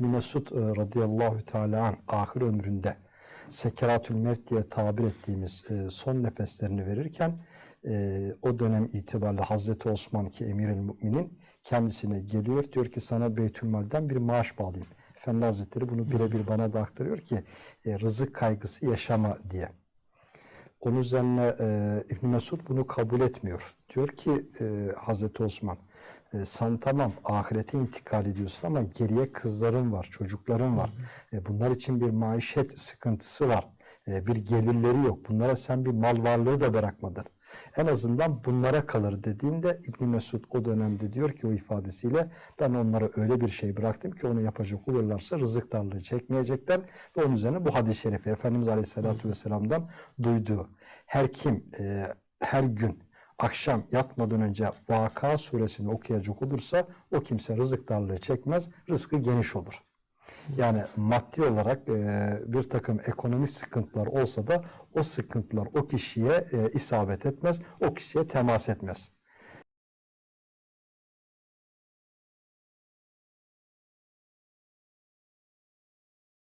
Mesud e, radıyallahu teala an ahir ömründe sekeratül mevt diye tabir ettiğimiz e, son nefeslerini verirken e, o dönem itibariyle Hazreti Osman ki emir müminin kendisine geliyor diyor ki sana Beytülmal'den bir maaş bağlayayım. Efendi Hazretleri bunu birebir bana da aktarıyor ki e, rızık kaygısı yaşama diye. Onun üzerine e, İbn Mesud bunu kabul etmiyor. Diyor ki e, Hazreti Osman e, sen tamam ahirete intikal ediyorsun ama geriye kızların var, çocukların var. E, bunlar için bir maişet sıkıntısı var. E, bir gelirleri yok. Bunlara sen bir mal varlığı da bırakmadın. En azından bunlara kalır dediğinde İbn Mesud o dönemde diyor ki o ifadesiyle ben onlara öyle bir şey bıraktım ki onu yapacak olurlarsa rızık darlığı çekmeyecekler ve onun üzerine bu hadis-i şerifi Efendimiz Aleyhisselatü Vesselam'dan duyduğu her kim e, her gün akşam yatmadan önce Vaka suresini okuyacak olursa o kimse rızık darlığı çekmez, rızkı geniş olur. Yani maddi olarak e, bir takım ekonomik sıkıntılar olsa da o sıkıntılar o kişiye e, isabet etmez, o kişiye temas etmez.